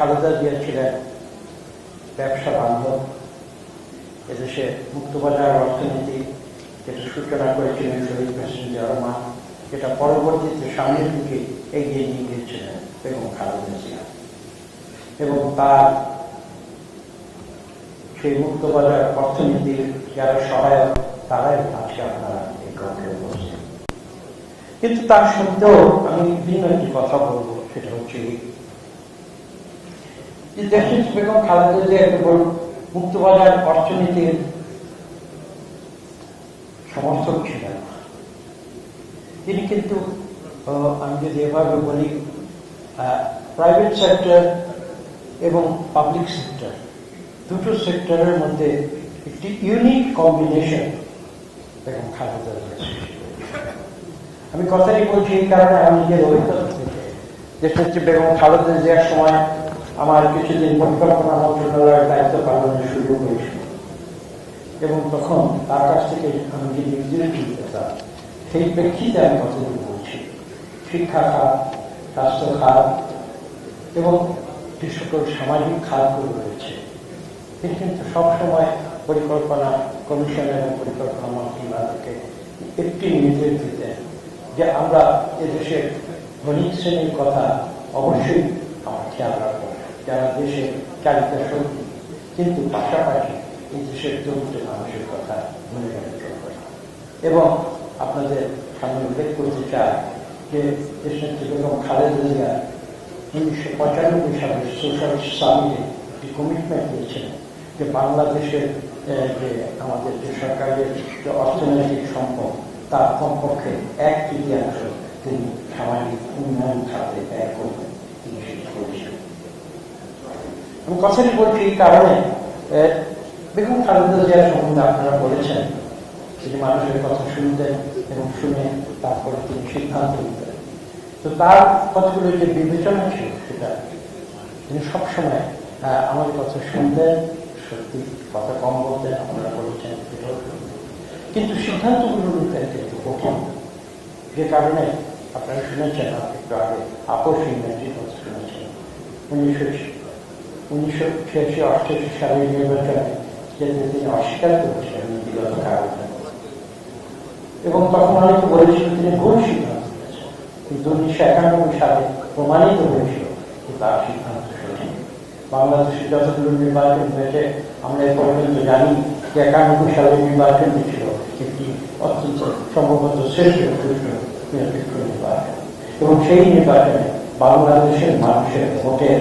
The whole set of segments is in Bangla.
খালেদা জিয়া ছিলেন ব্যবসা বান্ধব, এদেশে মুক্তবাজার অর্থনীতি যেটা সূচনা করেছিলেন শহীদ জিয়া রহমান, যেটা পরবর্তীতে সামনের দিকে এগিয়ে নিয়ে গিয়েছিলেন বেগম খালেদা জিয়া। এবং তার সেই মুক্তবাজার অর্থনীতির যারা সহায়ক, তারাই আজকে আপনারা এই গ্রন্থে বলছেন কিন্তু তার সত্ত্বেও আমি ভিন্ন একটি কথা বলব, সেটা হচ্ছে বেগম খালেদা জিয়া কেবল মুক্তবাজার অর্থনীতির সমর্থক ছিলেন। তিনি কিন্তু আমি যদি এভাবে বলি প্রাইভেট সেক্টর এবং পাবলিক সেক্টর দুটো সেক্টরের মধ্যে একটি ইউনিক কম্বিনেশন বেগম খালেদা আমি কথাটি বলছি এই কারণে আমি নিজের অভিজ্ঞতা থেকে হচ্ছে বেগম খালেদা জিয়ার সময় আমার কিছুদিন পরিকল্পনা মন্ত্রণালয়ের দায়িত্ব পালনের সুযোগ হয়েছিল। এবং তখন তার কাছ থেকে আমি যে নির্দেশ পেতাম সেই প্রেক্ষিতে আমি কথাগুলো বলছি। শিক্ষা খাত, স্বাস্থ্য খাত এবং যে সকল সামাজিক খাতগুলো রয়েছে তিনি কিন্তু সবসময় পরিকল্পনা কমিশন এবং পরিকল্পনা মন্ত্রণালয়কে একটি নির্দেশ দিতেন যে আমরা এদেশের ধনিক শ্রেণির কথা অবশ্যই আমার খেয়াল রাখব। যারা দেশের চালিত শক্তি কিন্তু পাশাপাশি এই দেশের দরিদ্র মানুষের কথা মনে চলবে না। এবং আপনাদের সামনে উল্লেখ করতে চাই যে দেশের বেগম খালেদা উনিশশো পঁচানব্বই সালে সোশ্যাল সামিটে একটি কমিটমেন্ট দিয়েছিলেন যে বাংলাদেশের যে আমাদের যে সরকারের যে অর্থনৈতিক সম্পদ, তার কমপক্ষে এক তৃতীয়াংশ তিনি সামাজিক উন্নয়ন খাতে ব্যয় করবেন তিনি কথাটি বলছি এই কারণে বেগম খালেদা জিয়া সম্বন্ধে আপনারা বলেছেন তিনি মানুষের কথা শুনতেন এবং শুনে তারপরে তিনি সিদ্ধান্ত নিতেন তো তার কতগুলো যে বিবেচনা ছিল সেটা তিনি সবসময় আমাদের কথা শুনতেন, সত্যি কথা কম বলতেন, আপনারা বলেছেন। কিন্তু সিদ্ধান্তগুলো নিতেন কিন্তু কঠিন যে কারণে আপনারা শুনেছেন একটু আগে আপোষ ইংরেজির কথা শুনেছেন, উনিশশো উনিশশো ছিয়াশি অষ্টাশি সালের নির্বাচনে তিনি অস্বীকার করেছিলেন নীতিগত কারণে এবং তখন অনেকে বলেছিল তিনি ভুল সিদ্ধান্ত উনিশশো একানব্বই সালে প্রমাণিত হয়েছিল তার সিদ্ধান্ত সঠিক। বাংলাদেশে যতগুলো নির্বাচন হয়েছে, আমরা এ পর্যন্ত জানি যে একানব্বই সালের নির্বাচনটি ছিল একটি অত্যন্ত সম্ভবত শ্রেষ্ঠ নির্বাচন। এবং সেই নির্বাচনে বাংলাদেশের মানুষের ভোটের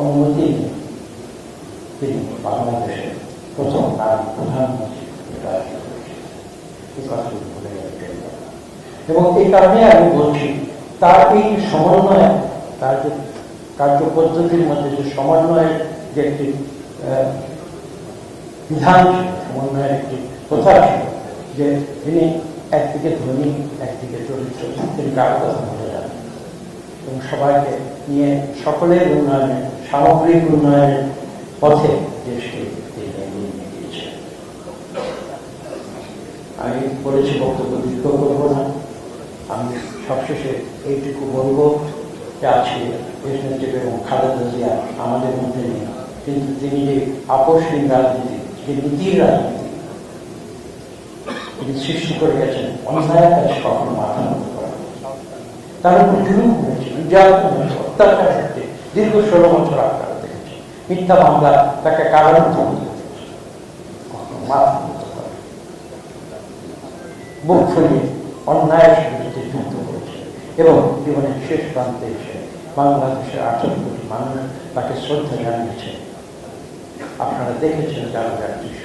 অনুমতি তিনি বাংলাদেশের প্রথম নারী প্রধানমন্ত্রী। এবং এই কারণে আমি বলছি, তার এই সমন্বয়, তার যে কার্য পদ্ধতির মধ্যে যে সমন্বয়ের যে একটি বিধান সমন্বয়ের একটি প্রথা ছিল, যে তিনি একদিকে ধনী, একদিকে চরিত্র, তিনি কারও কথা বলে যান এবং সবাইকে নিয়ে সকলের উন্নয়নে সামগ্রিক উন্নয়নের পথে দেশকে আমি বলেছি বক্তব্য দীর্ঘ করব না। আমি সবশেষে এইটুকু বলব যে আজকে দেশনেত্রী এবং খালেদা জিয়া আমাদের মধ্যে নেই। কিন্তু তিনি যে আপোষহীন রাজনীতি, যে নীতির রাজনীতি, তিনি সৃষ্টি করে গেছেন অন্যায়ের কাছে কখনো মাথা নত করেন না। তার উপর জুলুম হয়েছে নির্যাতন অত্যাচার দীর্ঘ ষোলো বছর আপনারা দেখেছেন মিথ্যা মামলা তাকে কারণ। বুক ফুলিয়ে অন্যায়ের বিরুদ্ধে যুদ্ধ করেছে এবং জীবনের শেষ প্রান্তে এসে বাংলাদেশের আঠারো কোটি মানুষ তাকে শ্রদ্ধা জানিয়েছে। আপনারা দেখেছেন যারা যার দৃশ্য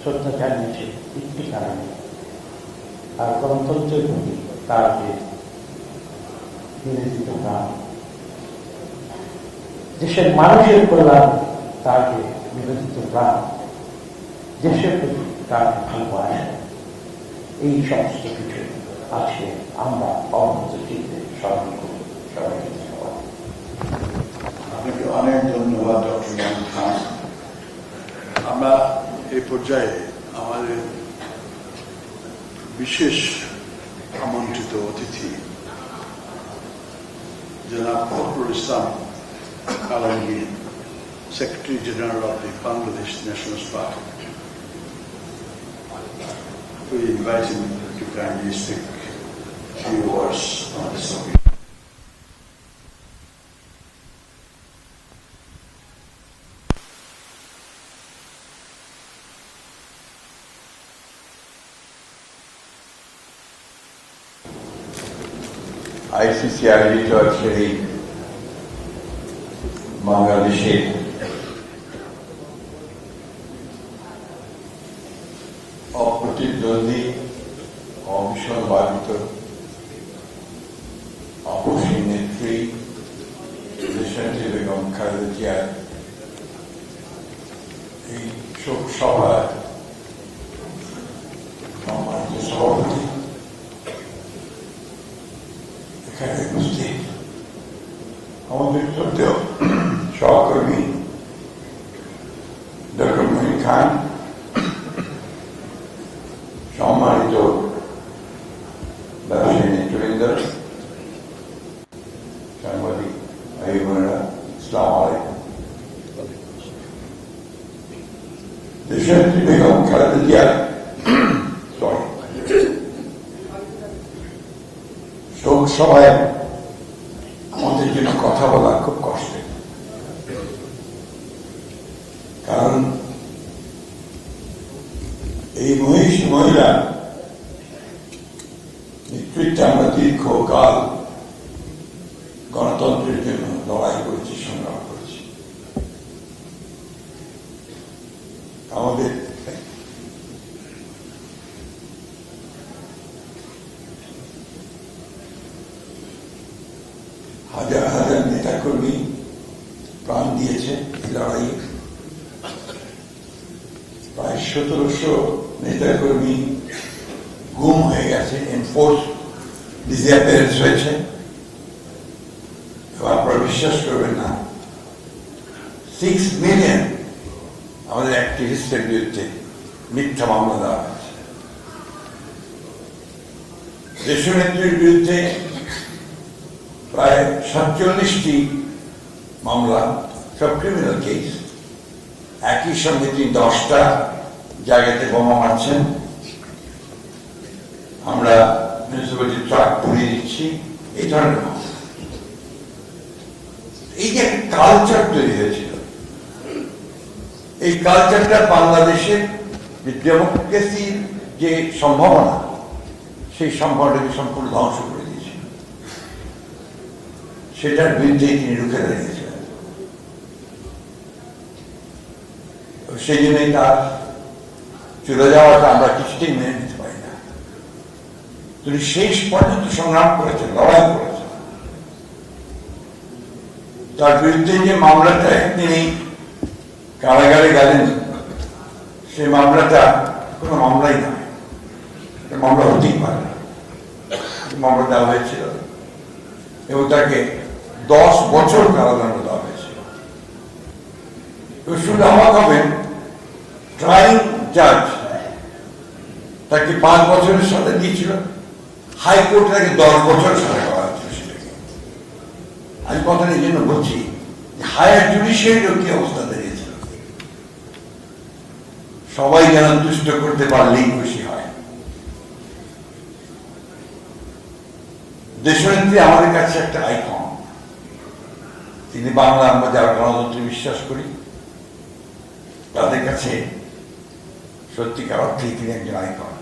শ্রদ্ধা জানিয়েছে একটি কারণে। আর গণতন্ত্রের প্রতি তার যে নিবেদিত প্রাণ দেশের মানুষের কল্যাণ, তাকে নিবেদিত প্রাণ দেশের প্রতি তার ভালোবাসা, এই সমস্ত কিছু আজকে আমরা অবগত চিত্রে স্মরণ করি সবাইকে আপনাকে অনেক ধন্যবাদ, ডক্টর আমরা এই পর্যায়ে আমাদের বিশেষ আমন্ত্রিত অতিথি, জনাব Fakhrul Islam Alamgir, Secretary General of the Bangladesh Nationalist Party. We invite him to kindly speak a few words on this occasion. ICC আয়োজিত আজকের এই বাংলাদেশের অপ্রতিদ্বন্দ্বী অবিসংবাদিত আপসী নেত্রী দেশনেত্রী বেগম খালেদা জিয়ার এই শোক সভায় সম্মানিত সভাপতি এখানে উপস্থিত আমাদের শ্রদ্ধেয় সহকর্মী ডক্টর মহিন খান সম্মানিত ব্যবসায়ী নেতৃবৃন্দ সাংবাদিক ভাই বোনেরা ইসলাম আলাইকুম দেশনেত্রী বেগম খালেদা জিয়া সরি সভায় আমাদের জন্য কথা বলা খুব কষ্টের কারণ এই মহিষ মহিলা নেতৃত্বে আমরা দীর্ঘকাল গণতন্ত্রের জন্য লড়াই করেছি সংগ্রাম করেছি আমাদের হাজার হাজার নেতাকর্মী প্রাণ দিয়েছে এই লড়াইয়ে। প্রায় সতেরোশো নেতাকর্মী গুম হয়ে গেছে এনফোর্স ডিসঅ্যাপিয়ারেন্স হয়েছে। আপনারা বিশ্বাস করবেন না সিক্স মিলিয়ন আমাদের অ্যাক্টিভিস্টের বিরুদ্ধে মিথ্যা মামলা দেওয়া হয়েছে। দেশনেত্রীর বিরুদ্ধে প্রায় সাতচল্লিশটি মামলা, সব ক্রিমিনাল কেস একই সঙ্গে তিনি দশটা জায়গাতে বোমা মারছেন। আমরা মিউনিসিপ্যালিটি ট্রাক পুড়িয়ে দিচ্ছি। এই ধরনের এই যে কালচার তৈরি হয়েছিল। এই কালচারটা বাংলাদেশের যে ডেমোক্রেসির যে সম্ভাবনা, সেই সম্ভাবনাটাকে সম্পূর্ণ ধ্বংস করে সেটার বিরুদ্ধে তিনি রুখে দাঁড়িয়েছিলেন সেই জন্যই তার চলে যাওয়াটা আমরা কিছুতেই মেনে নিতে পারি না। তিনি শেষ পর্যন্ত সংগ্রাম করেছেন, লড়াই করেছেন। তার বিরুদ্ধে যে মামলাটায় তিনি কারাগারে গেলেন, সেই মামলাটা কোনো মামলাই নয়। মামলা হতেই পারে। না মামলা দেওয়া হয়েছিল এবং তাকে দশ বছর কারাদণ্ড দেওয়া হয়েছিল হবেন ট্রাইং জাজ তাকে পাঁচ বছরের সাথে দিয়েছিল হাইকোর্ট তাকে দশ বছর সাথে করা হয়েছিল আমি কথাটা এই জন্য বলছি হায়ার জুডিশিয়ারিরও কি অবস্থা দাঁড়িয়েছিল? সবাই যেন তুষ্ট করতে পারলেই খুশি হয়। দেশনেত্রী আমাদের কাছে একটা আইকন তিনি বাংলা আমরা যারা গণতন্ত্রে বিশ্বাস করি, তাদের কাছে সত্যিকার অর্থেই তিনি একজন আইকন।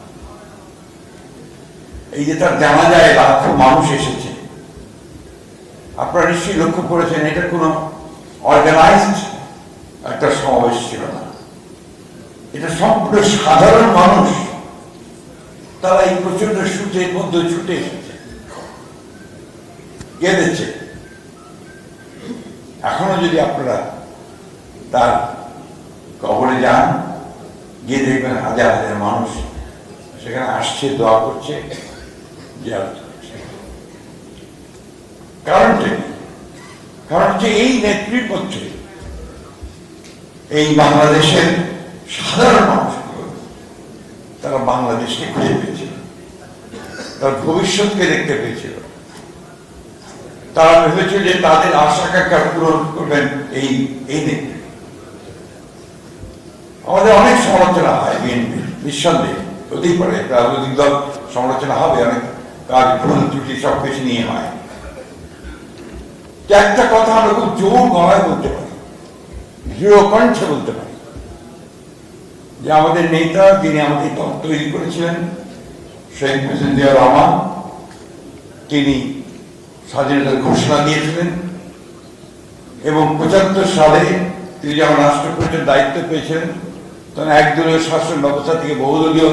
এই যে তার জানা যায় লাখো মানুষ এসেছে, আপনারা নিশ্চয়ই লক্ষ্য করেছেন, এটা কোনো অর্গানাইজড একটা সমাবেশ ছিল না। এটা সম্পূর্ণ সাধারণ মানুষ, তারা এই প্রচণ্ড সুটের মধ্যে ছুটে এসেছে কেঁদেছে এখনও যদি আপনারা তার কবরে যান, গিয়ে দেখবেন হাজার হাজার মানুষ সেখানে আসছে, দোয়া করছে কারণটা কারণ হচ্ছে এই নেত্রীর মধ্যে এই বাংলাদেশের সাধারণ মানুষগুলো, তারা বাংলাদেশকে খুঁজে পেয়েছিল। তার ভবিষ্যৎকে দেখতে পেয়েছিল। তারা ভেবেছিল যে তাদের আশা আকাঙ্ক্ষা পূরণ করবেন এই এই আমাদের অনেক সমালোচনা হয় বিএনপি, নিঃসন্দেহে। হতেই পারে, রাজনৈতিক দল সমালোচনা হবে, অনেক কাজ ভুল, ত্রুটি সব কিছু নিয়ে হয়। একটা কথা আমরা খুব জোর গলায় বলতে পারি, দৃঢ় কণ্ঠে বলতে পারি। যে আমাদের নেতা, যিনি আমাদের দল তৈরি করেছিলেন, শেখ মুজিবুর রহমান, তিনি স্বাধীনতার ঘোষণা দিয়েছিলেন এবং পঁচাত্তর সালে তিনি যখন রাষ্ট্রপতির দায়িত্ব পেয়েছিলেন, তখন একদলীয় শাসন ব্যবস্থা থেকে বহুদলীয়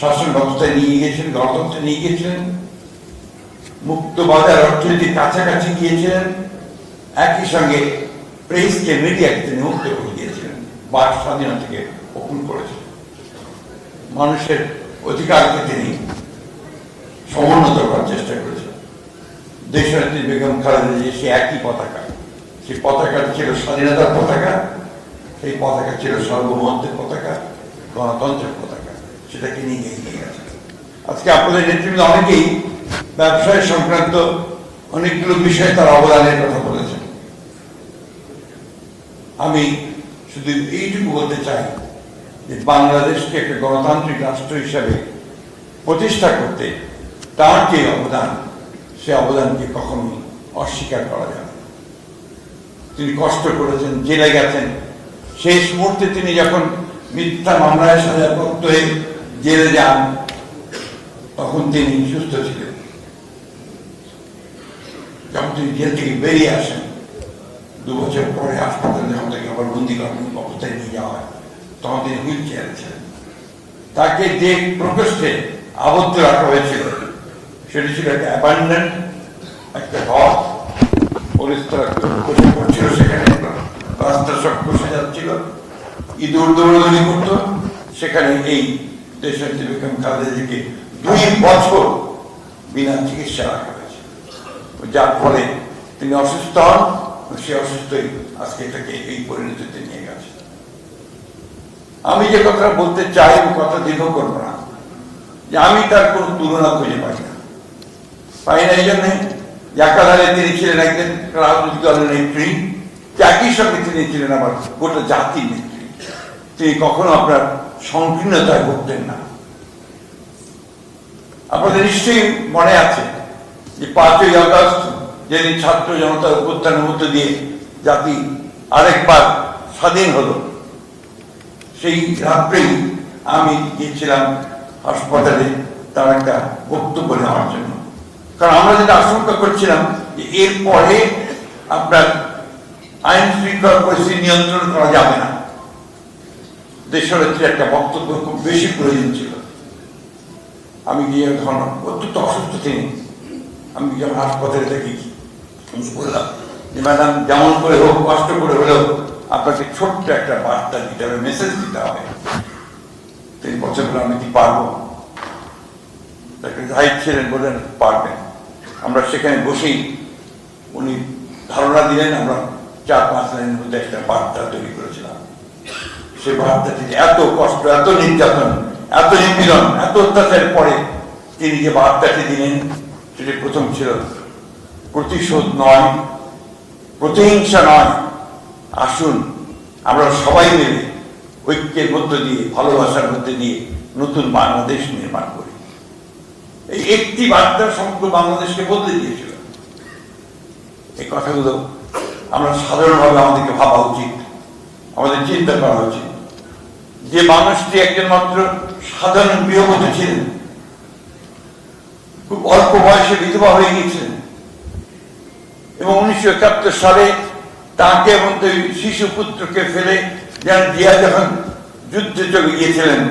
শাসন ব্যবস্থায় নিয়ে গিয়েছিলেন, গণতন্ত্রে নিয়ে গিয়েছিলেন মুক্ত বাজার অর্থনীতির কাছাকাছি গিয়েছিলেন, একই সঙ্গে প্রেসকে মিডিয়াকে তিনি মুক্ত করে দিয়েছিলেন, বাক স্বাধীনতাকে ওপেন করেছিলেন। মানুষের অধিকারকে তিনি সমুন্নত করার চেষ্টা করেছিলেন। দেশনেত্রী বেগম খালেদা যে সে একই পতাকা। সেই পতাকাটা ছিল স্বাধীনতার পতাকা, সেই পতাকা ছিল সার্বভৌমত্বের পতাকা, গণতন্ত্রের পতাকা। সেটাকে নিয়ে এগিয়ে গেছে। আজকে আপনাদের নেতৃবৃন্দ অনেকেই ব্যবসায় সংক্রান্ত অনেকগুলো বিষয়ে তার অবদানের কথা বলেছেন। আমি শুধু এইটুকু বলতে চাই যে বাংলাদেশকে একটা গণতান্ত্রিক রাষ্ট্র হিসাবে প্রতিষ্ঠা করতে তার যে অবদান সে অবদানকে কখনোই অস্বীকার করা যাবে তিনি কষ্ট করেছেন, জেলে গেছেন। শেষ মুহূর্তে তিনি যখন মিথ্যা মামলায় সাজাপ্রাপ্ত হয়ে জেলে যান, তখন তিনি সুস্থ ছিলেন। যখন তিনি জেল থেকে বেরিয়ে আসেন, দু বছর পরে হাসপাতালে যখন তাকে আবার বন্দি করার অবস্থায় নিয়ে যাওয়া হয়, তখন তিনি হুইল চেয়ারে ছিলেন। তাকে যে প্রকোষ্ঠে আবদ্ধ রাখা হয়েছিল সেটি ছিল একটা অ্যাবান্ডেন্ট একটা ঘর পরিষ্কার খসে পড়ছিল সেখানে। রাস্তা সব খসে যাচ্ছিল। ইঁদুর দৌড়দৌড়ি করত। সেখানে এই দেশের বেগম খালেদাজিকে দুই বছর বিনা চিকিৎসা রাখা হয়েছে। যার ফলে তিনি অসুস্থ হন। সে অসুস্থই আজকে তাকে এই পরিণতিতে নিয়ে গেছে। আমি যে কথা বলতে চাই কথা দীর্ঘ করব না। যে আমি তার কোনো তুলনা খুঁজে পাই না। পাই এই জন্যে একাধারে তিনি ছিলেন একজন রাজনৈতিক দলের নেত্রী একই সঙ্গে তিনি ছিলেন আবার গোটা জাতির নেত্রী তিনি কখনো আপনার সংকীর্ণতায় ভুগতেন না আপনাদের নিশ্চয়ই মনে আছে যে পাঁচই আগস্ট যেদিন ছাত্র জনতার অভ্যুত্থানের মধ্য দিয়ে জাতি আরেকবার স্বাধীন হলো সেই রাত্রেই আমি গিয়েছিলাম হাসপাতালে তার একটা বক্তব্য নেওয়ার জন্য কারণ আমরা যেটা আশঙ্কা করছিলাম যে এরপরে আপনার আইন শৃঙ্খলা পরিস্থিতি নিয়ন্ত্রণ করা যাবে না। দেশের একটা বক্তব্য খুব বেশি প্রয়োজন ছিল। আমি গিয়ে তখন অত্যন্ত অসুস্থ তিনি। আমি যখন হাসপাতালে থাকি বললাম যে, ম্যাডাম, যেমন করে হোক, কষ্ট করে হলেও আপনাকে ছোট্ট একটা বার্তা দিতে হবে, মেসেজ দিতে হবে। তিনি বছর আমি কি পারব? ছিলেন বললেন, পারবেন। আমরা সেখানে বসেই উনি ধারণা দিলেন, আমরা চার পাঁচ লাইনের মধ্যে একটা বার্তা তৈরি করেছিলাম। সে বার্তাটি এত কষ্ট, এত নির্যাতন, এত নিপীড়ন, এত অত্যাচারের পরে তিনি যে বার্তাটি দিলেন, সেটি প্রথম ছিল, প্রতিশোধ নয়, প্রতিহিংসা নয়। আসুন, আমরা সবাই মিলে ঐক্যের মধ্য দিয়ে, ভালোবাসার মধ্যে দিয়ে নতুন বাংলাদেশ নির্মাণ করি। এই একটি বার্তা সমগ্র বাংলাদেশকে বদলে দিয়েছিল। এই কথাগুলো আমরা সাধারণভাবে আমাদেরকে ভাবা উচিত। আমাদের চিন্তা করা উচিত। যে মানুষটি একজন মাত্র সাধারণ গৃহবধূ ছিলেন, খুব অল্প বয়সে বিধবা হয়ে গিয়েছিলেন এবং উনিশশো একাত্তর সালে তাকে এবং শিশু পুত্রকে ফেলে যেন জিয়া যখন যুদ্ধে চলে গিয়েছিলেন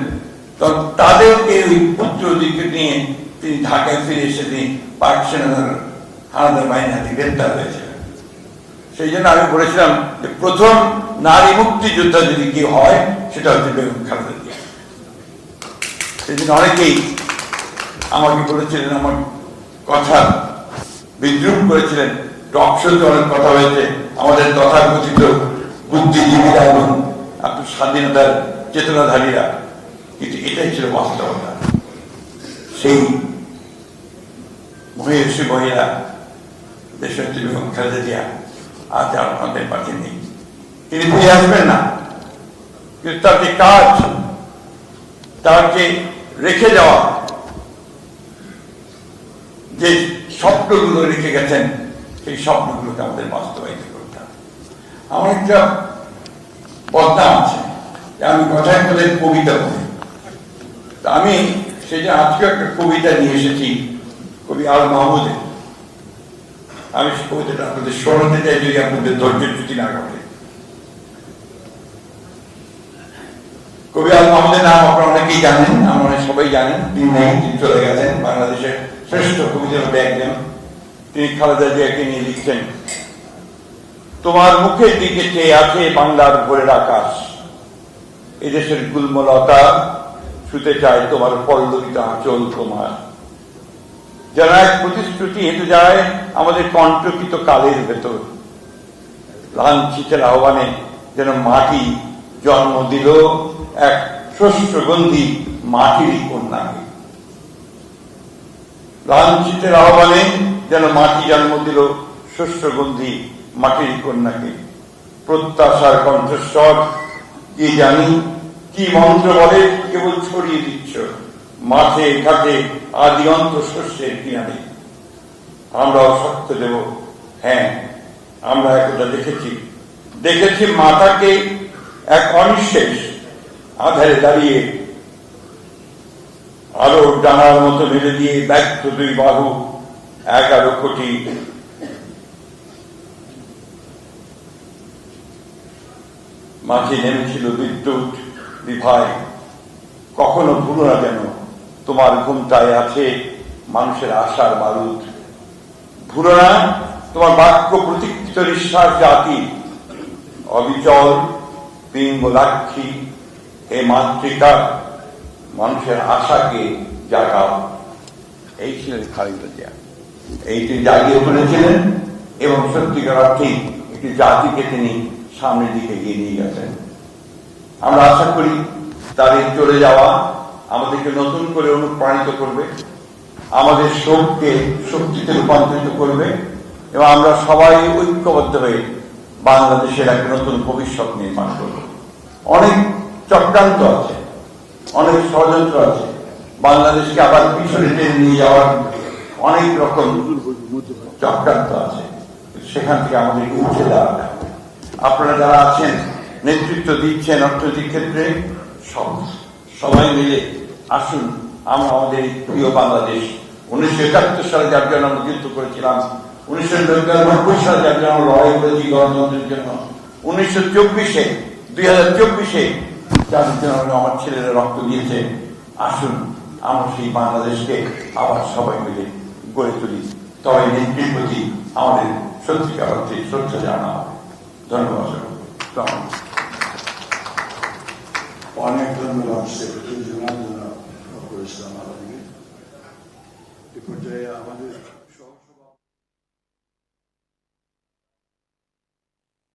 তখন তাদেরকে ওই পুত্র দিকে নিয়ে তিনি ঢাকায় ফিরে এসে তিনি পাক সেনাদার হানাদার বাহিনী হাতে গ্রেপ্তার হয়েছিলেন। সেই জন্য আমি বলেছিলাম যে প্রথম নারী মুক্তি মুক্তিযোদ্ধা যদি কি হয়, সেটা হচ্ছে বেগম খালেদা জিয়া। সেই জন্য অনেকেই আমাকে বলেছিলেন, আমার কথা বিদ্রুপ করেছিলেন। টক শোতে অনেক কথা হয়েছে, আমাদের তথাকথিত বুদ্ধিজীবীরা এবং আপনার স্বাধীনতার চেতনাধারীরা। কিন্তু এটাই ছিল বাস্তবতা। সেই মহিষী মহিলা দেশনেত্রী খালেদা জিয়া আজ আর আমাদের মাঝে নেই তিনি ফিরে আসবেন না কিন্তু তার যে কাজ যে রেখে যাওয়া যে স্বপ্নগুলো রেখে গেছেন সেই স্বপ্নগুলোকে আমাদের বাস্তবায়িত করতে হবে আমার একটা বদনাম আছে আমি কথায় কথায় কবিতা বলি আমি সেই যে আজকে একটা কবিতা নিয়ে এসেছি কবি আল মাহমুদের আমি কবিতাটা আপনাদের স্মরণে চাই যদি আপনাদের ধৈর্যের চ্যুতি না ঘটে। কবি আল মাহমুদের নাম আপনারা অনেকেই জানেন আমরা সবাই জানেন। তিনি নেই তিনি চলে গেছেন বাংলাদেশের শ্রেষ্ঠ কবিদের মধ্যে একজন। তিনি খালেদা জিয়াকে নিয়ে লিখছেন তোমার মুখের দিকে চেয়ে আছে বাংলার ভোরের আকাশ। এদেশের গুলমলতা ছুতে চায় তোমার পল্লবিত আঁচল তোমার। যারা এক প্রতিশ্রুতি হেঁটে যায়, আমাদের কণ্ঠকিত কালের ভেতর। লাঞ্ছিতের আহ্বানে যেন মাটি জন্ম দিল এক শস্যগন্ধি মাটির কন্যাকে। লাঞ্ছিতের আহ্বানে যেন মাটি জন্ম দিল শস্যগন্ধি মাটির কন্যাকে। প্রত্যাশার কণ্ঠস্বর, কি জানি কি মন্ত্র বলে, কেবল ছড়িয়ে দিচ্ছ। মাঠে, ঘাটে আদি অন্ত শস্যের কিনারে আমরাও সত্য দেব। হ্যাঁ আমরা একদা দেখেছি। দেখেছি মাতাকে এক অনিঃশেষ আধারে দাঁড়িয়ে। আরও ডানার মতো মেলে দিয়ে ব্যক্ত দুই বাহু, এগারো কোটি। মাঝে নেমেছিল বিদ্যুৎ, বিভায়। কখনো ভুলো না যেন। তোমার ঘুমটায় আছে মানুষের আশার বারুদ। ভুলো না, তোমার বাক্য প্রতীক্ষিত নিঃশ্বাস জাতি। অবিচল পিঙ্গলাক্ষী হে মাতৃকা, মানুষের আশাকে জাগাও। এই ছিলেন খালিদা জিয়া। এইটি জাগিয়ে তুলেছিলেন এবং সত্যিকার অর্থেই একটি জাতিকে তিনি সামনের দিকে এগিয়ে নিয়ে গেছেন। আমরা আশা করি তার চলে যাওয়া আমাদেরকে নতুন করে অনুপ্রাণিত করবে, আমাদের শোককে শক্তিতে রূপান্তরিত করবে, এবং আমরা সবাই ঐক্যবদ্ধ হয়ে বাংলাদেশের এক নতুন ভবিষ্যৎ নির্মাণ করব। অনেক চক্রান্ত আছে, অনেক ষড়যন্ত্র আছে, বাংলাদেশকে আবার পিছনে টেনে নিয়ে যাওয়ার অনেক রকম চক্রান্ত আছে, সেখান থেকে আমাদেরকে উঠে দাঁড়াতে আপনারা যারা আছেন, নেতৃত্ব দিচ্ছেন অর্থনৈতিক ক্ষেত্রে, সব সবাই মিলে আসুন, আমরা আমাদের প্রিয় বাংলাদেশ। উনিশশো একাত্তর সালে জন্য আমরা যুদ্ধ করেছিলাম, উনিশশো নিরানব্বই সালে লড়াই করেছি গণতন্ত্রের জন্য। উনিশশো চব্বিশে, দুই হাজার চব্বিশে আমার রক্ত দিয়েছে, আসুন, আমরা সেই বাংলাদেশকে আবার সবাই মিলে গড়ে তুলি। তবে নেত্রীর প্রতি আমাদের সত্যিকার অর্থে শ্রদ্ধা জানা ধন্যবাদ অনেক ধন্যবাদ সেক্রেটারি জেনারেল জনাব ফখরুল